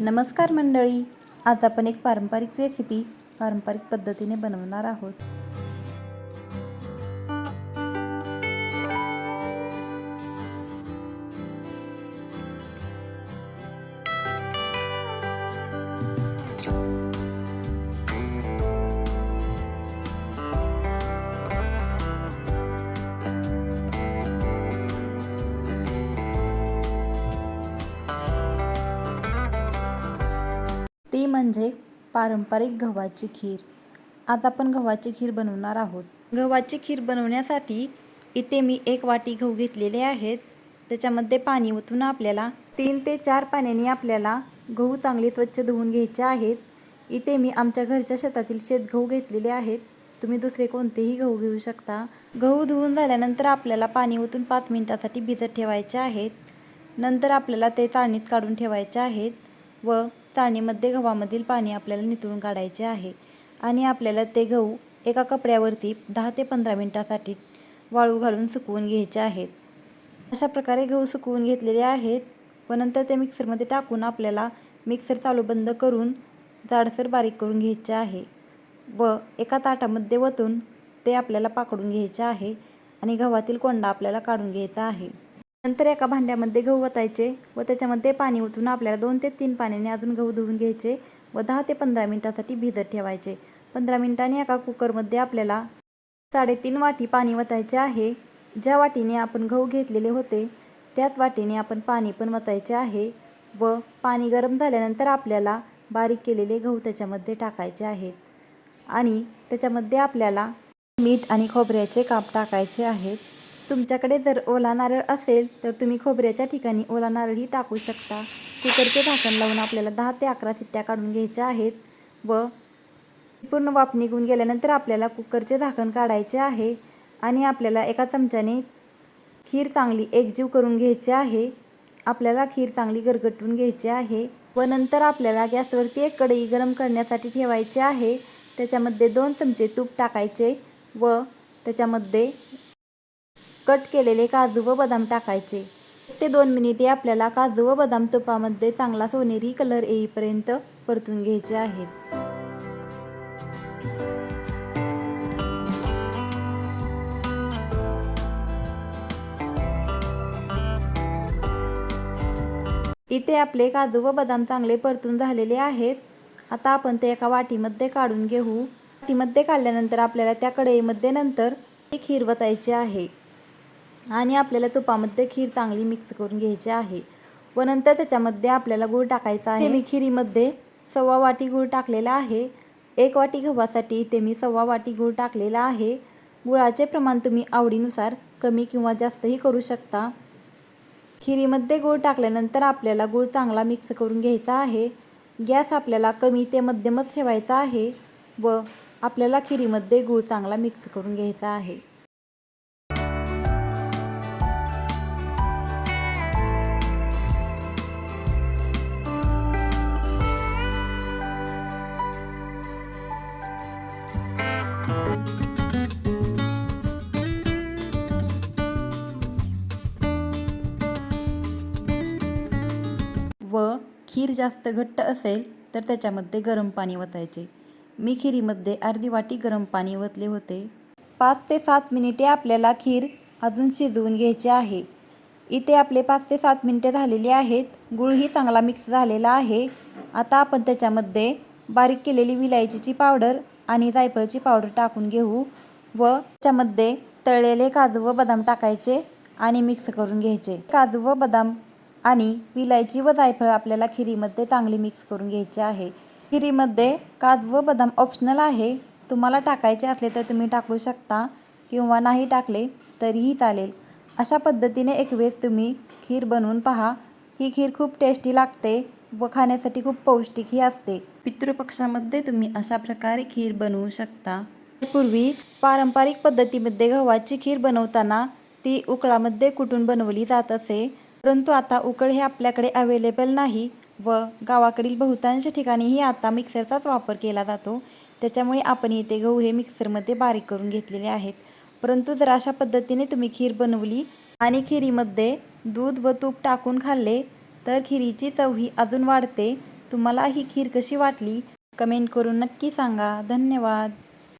नमस्कार मंडळी. आज आपण एक पारंपरिक रेसिपी पारंपरिक पद्धतीने बनवणार आहोत. ती म्हणजे पारंपरिक गव्हाची खीर. आज आपण गव्हाची खीर बनवणार आहोत. गव्हाची खीर बनवण्यासाठी इथे मी एक वाटी गहू घेतलेले आहेत. त्याच्यामध्ये पाणी ओतून आपल्याला तीन ते चार पाण्याने आपल्याला गहू चांगले स्वच्छ धुवून घ्यायचे आहेत. इथे मी आमच्या घरच्या शेतातील शेत गहू घेतलेले आहेत. तुम्ही दुसरे कोणतेही गहू घेऊ शकता. गहू धुवून झाल्यानंतर आपल्याला पाणी ओतून पाच मिनटासाठी भिजत ठेवायचे आहेत. नंतर आपल्याला ते चाळणीत काढून ठेवायचे आहेत व चाळणीमध्ये गव्हामधील पाणी आपल्याला नितळून काढायचे आहे. आणि आपल्याला ते गहू एका कपड्यावरती दहा ते पंधरा मिनटासाठी वाळू घालून सुकवून घ्यायचे आहेत. अशा प्रकारे गहू सुकवून घेतलेले आहेत. व नंतर ते मिक्सरमध्ये टाकून आपल्याला मिक्सर चालू बंद करून जाडसर बारीक करून घ्यायचे आहे. व एका ताटामध्ये वतून ते आपल्याला पाकडून घ्यायचे आहे. आणि गव्हातील कोंडा आपल्याला काढून घ्यायचा आहे. नंतर एका भांड्यामध्ये गहू ओतायचे व त्याच्यामध्ये पाणी ओतून आपल्याला दोन ते तीन पाण्याने अजून गहू धुवून घ्यायचे व दहा ते पंधरा मिनटासाठी भिजत ठेवायचे. पंधरा मिनटाने एका कुकरमध्ये आपल्याला साडेतीन वाटी पाणी वतायचे आहे. ज्या वाटीने आपण गहू घेतलेले होते त्याच वाटीने आपण पाणी पण वतायचे आहे व पाणी गरम झाल्यानंतर आपल्याला बारीक केलेले गहू त्याच्यामध्ये टाकायचे आहेत. आणि त्याच्यामध्ये आपल्याला मीठ आणि खोबऱ्याचे काप टाकायचे आहेत. तुमच्याकडे जर ओला नारळ असेल तर तुम्ही खोबऱ्याच्या ठिकाणी ओला नारळही टाकू शकता. कुकरचे झाकण लावून आपल्याला दहा ते अकरा सिट्ट्या काढून घ्यायच्या आहेत व पूर्ण वाफ निघून गेल्यानंतर आपल्याला कुकरचे झाकण काढायचे आहे आणि आपल्याला एका चमच्याने खीर चांगली एकजीव करून घ्यायची आहे. आपल्याला खीर चांगली गरगटून घ्यायची आहे व नंतर आपल्याला गॅसवरती एक कढई गरम करण्यासाठी ठेवायची आहे. त्याच्यामध्ये दोन चमचे तूप टाकायचे व त्याच्यामध्ये कट केलेले काजू व बदाम टाकायचे. ते दोन मिनिटे आपल्याला काजू व बदाम तुपामध्ये चांगला सोनेरी कलर येईपर्यंत परतून घ्यायचे आहेत. इथे आपले काजू व बदाम चांगले परतून झालेले आहेत. आता आपण ते एका वाटीमध्ये काढून घेऊ. वाटीमध्ये काढल्यानंतर आपल्याला त्या कढईमध्ये नंतर एक खीर वतायची आहे. आणि आपल्याला तुपामध्ये खीर चांगली मिक्स करून घ्यायची आहे. व नंतर त्याच्यामध्ये आपल्याला गूळ टाकायचा आहे. मी खिरीमध्ये सव्वा वाटी गूळ टाकलेला आहे. एक वाटी गव्हासाठी इथे मी सव्वा वाटी गूळ टाकलेला आहे. गुळाचे प्रमाण तुम्ही आवडीनुसार कमी किंवा जास्तही करू शकता. खिरीमध्ये गूळ टाकल्यानंतर आपल्याला गूळ चांगला मिक्स करून घ्यायचा आहे. गॅस आपल्याला कमी ते मध्यमच ठेवायचा आहे. व आपल्याला खिरीमध्ये गूळ चांगला मिक्स करून घ्यायचा आहे. खीर जास्त घट्ट असेल तर त्याच्यामध्ये गरम पाणी ओतायचे मी खिरीमध्ये अर्धी वाटी गरम पाणी ओतले होते. पाच ते सात मिनिटे आपल्याला खीर अजून शिजवून घ्यायची आहे. इथे आपले पाच ते सात मिनिटे झालेली आहेत. गुळही चांगला मिक्स झालेला आहे. आता आपण त्याच्यामध्ये बारीक केलेली विलायचीची पावडर आणि जायफळची पावडर टाकून घेऊ व त्याच्यामध्ये तळलेले काजू व बदाम टाकायचे आणि मिक्स करून घ्यायचे. काजू व बदाम आणि विलायची व जायफळ आपल्याला खिरीमध्ये चांगली मिक्स करून घ्यायचे आहे. खिरीमध्ये काजू व बदाम ऑप्शनल आहे. तुम्हाला टाकायचे असले तर तुम्ही टाकू शकता किंवा नाही टाकले तरीही चालेल. अशा पद्धतीने एक वेळेस तुम्ही खीर बनवून पहा. ही खीर खूप टेस्टी लागते व खाण्यासाठी खूप पौष्टिकही असते. पितृपक्षामध्ये तुम्ही अशा प्रकारे खीर बनवू शकता. पूर्वी पारंपरिक पद्धतीमध्ये गव्हाची खीर बनवताना ती उकळामध्ये कुटून बनवली जात असे? परंतु आता उकळ हे आपल्याकडे अवेलेबल नाही व गावाकडील बहुतांश ठिकाणीही आता मिक्सरचाच वापर केला जातो. त्याच्यामुळे आपण इथे गहू हे मिक्सरमध्ये बारीक करून घेतलेले आहेत. परंतु जर अशा पद्धतीने तुम्ही खीर बनवली आणि खिरीमध्ये दूध व तूप टाकून खाल्ले तर खिरीची चव ही अजून वाढते. तुम्हाला ही खीर कशी वाटली? कमेंट करून नक्की सांगा. धन्यवाद.